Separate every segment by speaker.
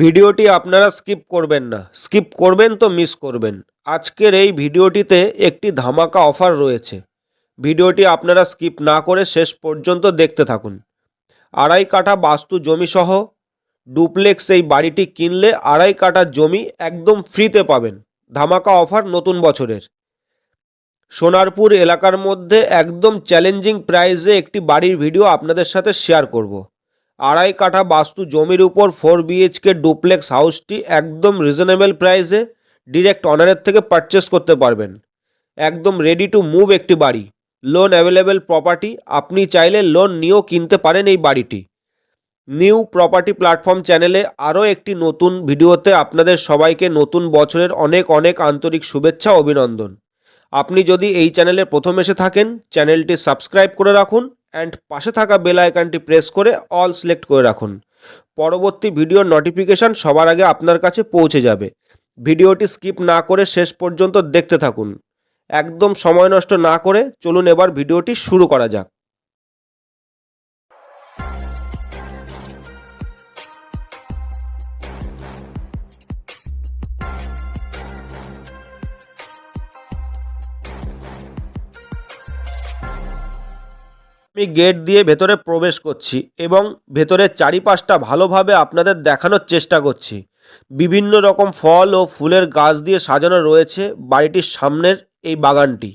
Speaker 1: ভিডিওটি আপনারা স্কিপ করবেন না। স্কিপ করবেন তো মিস করবেন। আজকের এই ভিডিওটিতে একটি ধামাকা অফার রয়েছে। ভিডিওটি আপনারা স্কিপ না করে শেষ পর্যন্ত দেখতে থাকুন। আড়াই কাঠা বাস্তু জমি সহ ডুপ্লেক্স এই বাড়িটি কিনলে আড়াই কাঠা জমি একদম ফ্রিতে পাবেন। ধামাকা অফার নতুন বছরের। সোনারপুর এলাকার মধ্যে একদম চ্যালেঞ্জিং প্রাইসে একটি বাড়ির ভিডিও আপনাদের সাথে শেয়ার করব। আড়াই কাঠা বাস্তু জমির উপর ফোর বিএইচকে ডুপ্লেক্স হাউসটি একদম রিজনেবল প্রাইসে ডিরেক্ট অনারের থেকে পারচেস করতে পারবেন। একদম রেডি টু মুভ একটি বাড়ি। লোন অ্যাভেলেবেল প্রপার্টি আপনি চাইলে লোন নিয়েও কিনতে পারেন এই বাড়িটি। নিউ প্রপার্টি প্ল্যাটফর্ম চ্যানেলে আরও একটি নতুন ভিডিওতে আপনাদের সবাইকে নতুন বছরের অনেক অনেক আন্তরিক শুভেচ্ছা, অভিনন্দন। আপনি যদি এই চ্যানেলে প্রথম এসে থাকেন চ্যানেলটি সাবস্ক্রাইব করে রাখুন অ্যান্ড পাশে থাকা বেল আইকনটি প্রেস করে অল সিলেক্ট করে রাখুন। পরবর্তী ভিডিওর নোটিফিকেশান সবার আগে আপনার কাছে পৌঁছে যাবে। ভিডিওটি স্কিপ না করে শেষ পর্যন্ত দেখতে থাকুন। একদম সময় নষ্ট না করে চলুন এবার ভিডিওটি শুরু করা যাক। আমি গেট দিয়ে ভেতরে প্রবেশ করছি এবং ভেতরের চারিপাশটা ভালোভাবে আপনাদের দেখানোর চেষ্টা করছি। বিভিন্ন রকম ফল ও ফুলের গাছ দিয়ে সাজানো রয়েছে বাড়িটির সামনের এই বাগানটি।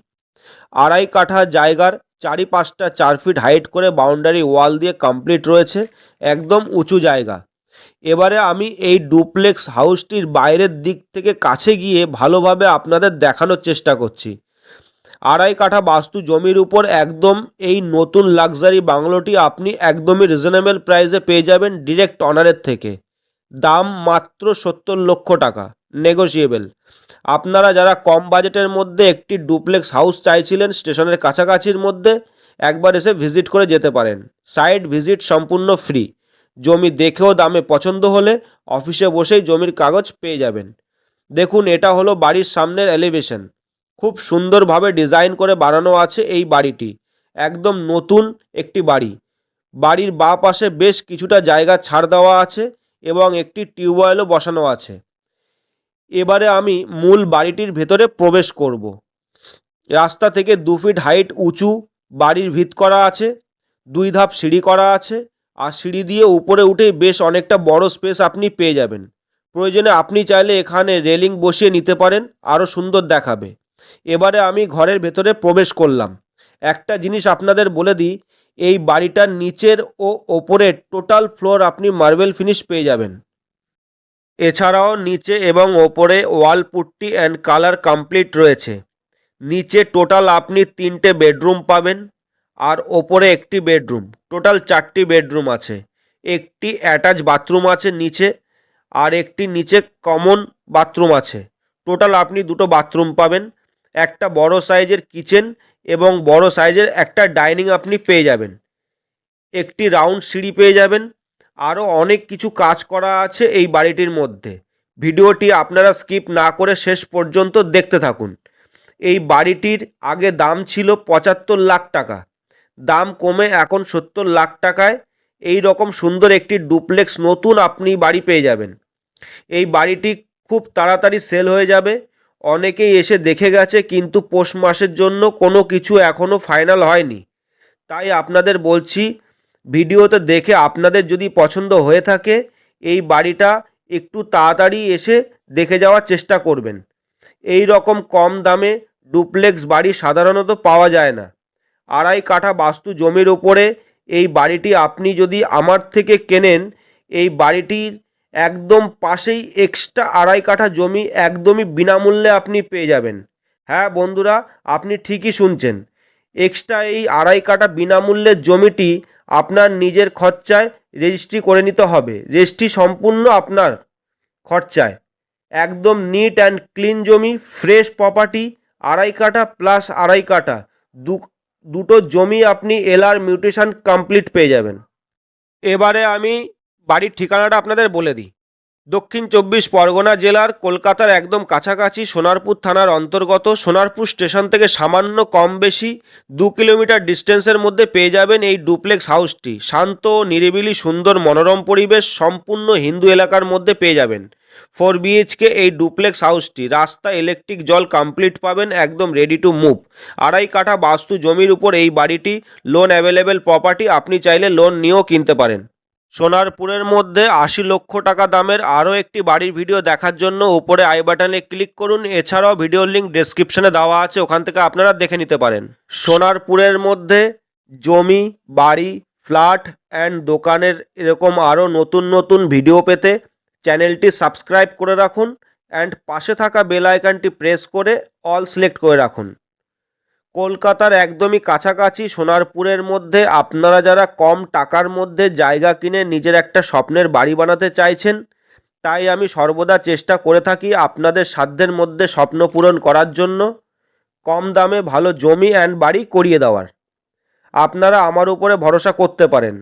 Speaker 1: আড়াই কাঠা জায়গার চারিপাশটা চার ফিট হাইট করে বাউন্ডারি ওয়াল দিয়ে কমপ্লিট রয়েছে, একদম উঁচু জায়গা। এবারে আমি এই ডুপ্লেক্স হাউসটির বাইরের দিক থেকে কাছে গিয়ে ভালোভাবে আপনাদের দেখানোর চেষ্টা করছি। আড়াই কাঠা বাস্তু জমির উপর একদম এই নতুন লাক্সারি বাংলোটি আপনি একদমই রিজনেবল প্রাইসে পেয়ে যাবেন ডিরেক্ট অনারের থেকে। দাম মাত্র সত্তর লক্ষ টাকা নেগোসিয়েবল আপনারা যারা কম বাজেটের মধ্যে একটি ডুপ্লেক্স হাউস চাইছিলেন স্টেশনের কাছাকাছির মধ্যে, একবার এসে ভিজিট করে যেতে পারেন। সাইট ভিজিট সম্পূর্ণ ফ্রি জমি দেখেও দামে পছন্দ হলে অফিসে বসেই জমির কাগজ পেয়ে যাবেন। দেখুন, এটা হলো বাড়ির সামনের এলিভেশন খুব সুন্দরভাবে ডিজাইন করে বানানো আছে এই বাড়িটি। একদম নতুন একটি বাড়ি। বাড়ির বাঁ পাশে বেশ কিছুটা জায়গা ছাড় দেওয়া আছে এবং একটি টিউবওয়েলও বসানো আছে। এবারে আমি মূল বাড়িটির ভেতরে প্রবেশ করব। রাস্তা থেকে দু ফিট হাইট উঁচু বাড়ির ভিত করা আছে, দুই ধাপ সিঁড়ি করা আছে, আর সিঁড়ি দিয়ে উপরে উঠে বেশ অনেকটা বড় স্পেস আপনি পেয়ে যাবেন। প্রয়োজনে আপনি চাইলে এখানে রেলিং বসিয়ে নিতে পারেন, আরও সুন্দর দেখাবে। এবারে আমি ঘরের ভেতরে প্রবেশ করলাম। একটা জিনিস আপনাদের বলে দিই, এই বাড়িটার নিচের ও ওপরের টোটাল ফ্লোর আপনি মার্বেল ফিনিশ পেয়ে যাবেন। এছাড়াও নিচে এবং ওপরে wall putty and colour complete রয়েছে। নিচে টোটাল আপনি তিনটে বেডরুম পাবেন আর ওপরে একটি বেডরুম, টোটাল চারটি বেডরুম আছে। একটি অ্যাটাচ বাথরুম আছে নিচে আর একটি নিচে কমন বাথরুম আছে। টোটাল আপনি দুটো বাথরুম পাবেন। একটা বড় সাইজের কিচেন এবং বড় সাইজের একটা ডাইনিং আপনি পেয়ে যাবেন। একটি রাউন্ড সিঁড়ি পেয়ে যাবেন। আরও অনেক কিছু কাজ করা আছে এই বাড়িটির মধ্যে। ভিডিওটি আপনারা স্কিপ না করে শেষ পর্যন্ত দেখতে থাকুন। এই বাড়িটির আগে দাম ছিল পঁচাত্তর লাখ টাকা। দাম কমে এখন সত্তর লাখ টাকায়। এই রকম সুন্দর একটি ডুপ্লেক্স নতুন আপনি বাড়ি পেয়ে যাবেন। এই বাড়িটি খুব তাড়াতাড়ি সেল হয়ে যাবে। অনেকেই এসে দেখে গেছে, কিন্তু পৌষ মাসের জন্য কোনো কিছু এখনও ফাইনাল হয়নি। তাই আপনাদের বলছি, ভিডিওতে দেখে আপনাদের যদি পছন্দ হয়ে থাকে, এই বাড়িটা একটু তাড়াতাড়ি এসে দেখে যাওয়ার চেষ্টা করবেন। এই রকম কম দামে ডুপ্লেক্স বাড়ি সাধারণত পাওয়া যায় না। আড়াই কাঠা বাস্তু জমির ওপরে এই বাড়িটি আপনি যদি আমার থেকে কেনেন, এই বাড়িটির একদম পাশেই এক্সট্রা আড়াই কাঠা জমি একদমই বিনামূল্যে আপনি পেয়ে যাবেন। হ্যাঁ বন্ধুরা, আপনি ঠিকই শুনছেন। এক্সট্রা এই আড়াই কাঠা বিনামূল্যের জমিটি আপনার নিজের খরচায় রেজিস্ট্রি করে নিতে হবে। রেজিস্ট্রি সম্পূর্ণ আপনার খরচায়। একদম নিট অ্যান্ড ক্লিন জমি ফ্রেশ প্রপার্টি আড়াই কাঠা প্লাস আড়াই কাঠা। দু, দুটো জমি আপনি এলআর মিউটেশন কমপ্লিট পেয়ে যাবেন। এবারে আমি বাড়ির ঠিকানাটা আপনাদের বলে দিই। দক্ষিণ চব্বিশ পরগনা জেলার কলকাতার একদম কাছাকাছি সোনারপুর থানার অন্তর্গত সোনারপুর স্টেশন থেকে সামান্য কম বেশি দু কিলোমিটার ডিস্টেন্সের মধ্যে পেয়ে যাবেন এই ডুপ্লেক্স হাউসটি। শান্ত, নিরিবিলি, সুন্দর, মনোরম পরিবেশ সম্পূর্ণ হিন্দু এলাকার মধ্যে পেয়ে যাবেন। ফোর বিএইচকে এই ডুপ্লেক্স হাউসটি। রাস্তা ইলেকট্রিক জল কমপ্লিট পাবেন, একদম রেডি টু মুভ আড়াই কাঠা বাস্তু জমির উপর এই বাড়িটি লোন অ্যাভেলেবেল প্রপার্টি আপনি চাইলে লোন নিয়েও কিনতে পারেন। সোনারপুরের মধ্যে আশি লক্ষ টাকা দামের আরও একটি বাড়ির ভিডিও দেখার জন্য উপরে আই বাটনে ক্লিক করুন। এছাড়াও ভিডিওর লিঙ্ক ডেসক্রিপশনে দেওয়া আছে, ওখান থেকে আপনারা দেখে নিতে পারেন। সোনারপুরের মধ্যে জমি, বাড়ি, ফ্ল্যাট অ্যান্ড দোকানের এরকম আরও নতুন নতুন ভিডিও পেতে চ্যানেলটি সাবস্ক্রাইব করে রাখুন অ্যান্ড পাশে থাকা বেল আইকনটি প্রেস করে অল সিলেক্ট করে রাখুন। কলকাতার একদমই কাছাকাছি সোনারপুরের মধ্যে আপনারা যারা কম টাকার মধ্যে জায়গা কিনে নিজের একটা স্বপ্নের বাড়ি বানাতে চাইছেন, তাই আমি সর্বদা চেষ্টা করে থাকি আপনাদের সাধ্যের মধ্যে স্বপ্ন পূরণ করার জন্য। কম দামে ভালো জমি অ্যান্ড বাড়ি করিয়ে দেওয়ার। আপনারা আমার উপরে ভরসা করতে পারেন।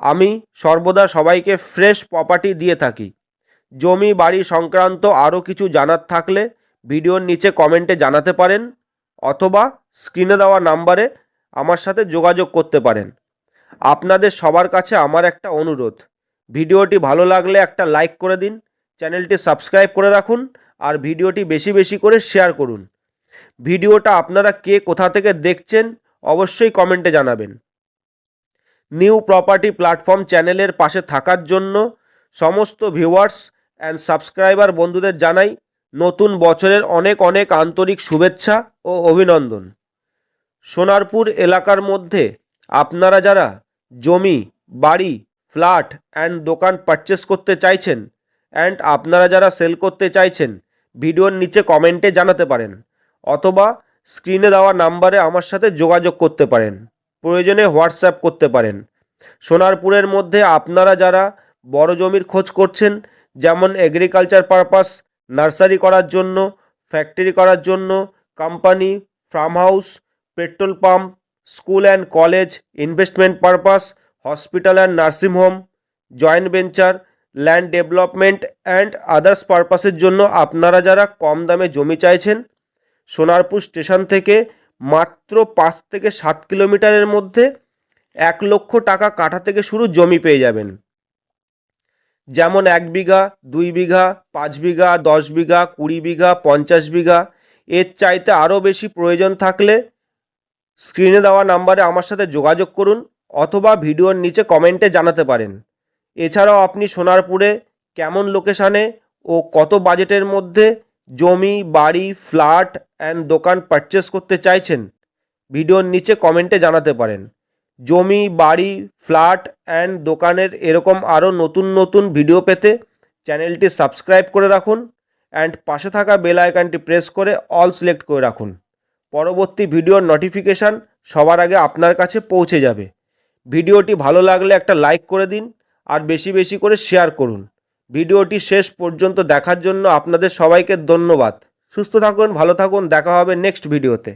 Speaker 1: আমি সর্বদা সবাইকে ফ্রেশ প্রপার্টি দিয়ে থাকি। জমি, বাড়ি সংক্রান্ত আরও কিছু জানার থাকলে ভিডিওর নিচে কমেন্টে জানাতে পারেন। অথবা স্ক্রিনে দেওয়া নাম্বারে আমার সাথে যোগাযোগ করতে পারেন। আপনাদের সবার কাছে আমার একটা অনুরোধ। ভিডিওটি ভালো লাগলে একটা লাইক করে দিন চ্যানেলটি সাবস্ক্রাইব করে রাখুন, আর ভিডিওটি বেশি বেশি করে শেয়ার করুন। ভিডিওটা আপনারা কে কোথা থেকে দেখছেন অবশ্যই কমেন্টে জানাবেন। নিউ প্রপার্টি প্ল্যাটফর্ম চ্যানেলের পাশে থাকার জন্য সমস্ত ভিউয়ার্স অ্যান্ড সাবস্ক্রাইবার বন্ধুদের জানাই নতুন বছরের অনেক অনেক আন্তরিক শুভেচ্ছা ও অভিনন্দন। সোনারপুর এলাকার মধ্যে আপনারা যারা জমি, বাড়ি, ফ্ল্যাট অ্যান্ড দোকান পারচেস করতে চাইছেন অ্যান্ড আপনারা যারা সেল করতে চাইছেন, ভিডিওর নিচে কমেন্টে জানাতে পারেন অথবা স্ক্রিনে দেওয়া নাম্বারে আমার সাথে যোগাযোগ করতে পারেন। প্রয়োজনে হোয়াটসঅ্যাপ করতে পারেন। সোনারপুরের মধ্যে আপনারা যারা বড় জমির খোঁজ করছেন, যেমন এগ্রিকালচার পারপাস নার্সারি করার জন্য, ফ্যাক্টরি করার জন্য, company farm house petrol pump, school and college, investment purpose, hospital and nursing home, joint venture, land development and others পারপাসের জন্য আপনারা যারা কম দামে জমি চাইছেন, সোনারপুর স্টেশন থেকে মাত্র পাঁচ থেকে সাত কিলোমিটারের মধ্যে এক লক্ষ টাকা কাঠা থেকে শুরু জমি পেয়ে যাবেন। যেমন এক বিঘা, দুই বিঘা, পাঁচ বিঘা, দশ বিঘা, কুড়ি বিঘা, পঞ্চাশ বিঘা। এর চাইতে আরও বেশি প্রয়োজন থাকলে স্ক্রিনে দেওয়া নাম্বারে আমার সাথে যোগাযোগ করুন অথবা ভিডিওর নিচে কমেন্টে জানাতে পারেন। এছাড়াও আপনি সোনারপুরে কেমন লোকেশানে ও কত বাজেটের মধ্যে জমি, বাড়ি ফ্ল্যাট অ্যান্ড দোকান পারচেস করতে চাইছেন, ভিডিওর নিচে কমেন্টে জানাতে পারেন। জমি, বাড়ি, ফ্ল্যাট অ্যান্ড দোকানের এরকম আরও নতুন নতুন ভিডিও পেতে চ্যানেলটি সাবস্ক্রাইব করে রাখুন অ্যান্ড পাশে থাকা বেল আইকনটি প্রেস করে অল সিলেক্ট করে রাখুন। পরবর্তী ভিডিওর নোটিফিকেশান সবার আগে আপনার কাছে পৌঁছে যাবে। ভিডিওটি ভালো লাগলে একটা লাইক করে দিন আর বেশি বেশি করে শেয়ার করুন। ভিডিওটি শেষ পর্যন্ত দেখার জন্য আপনাদের সবাইকে ধন্যবাদ। সুস্থ থাকুন, ভালো থাকুন, দেখা হবে নেক্সট ভিডিওতে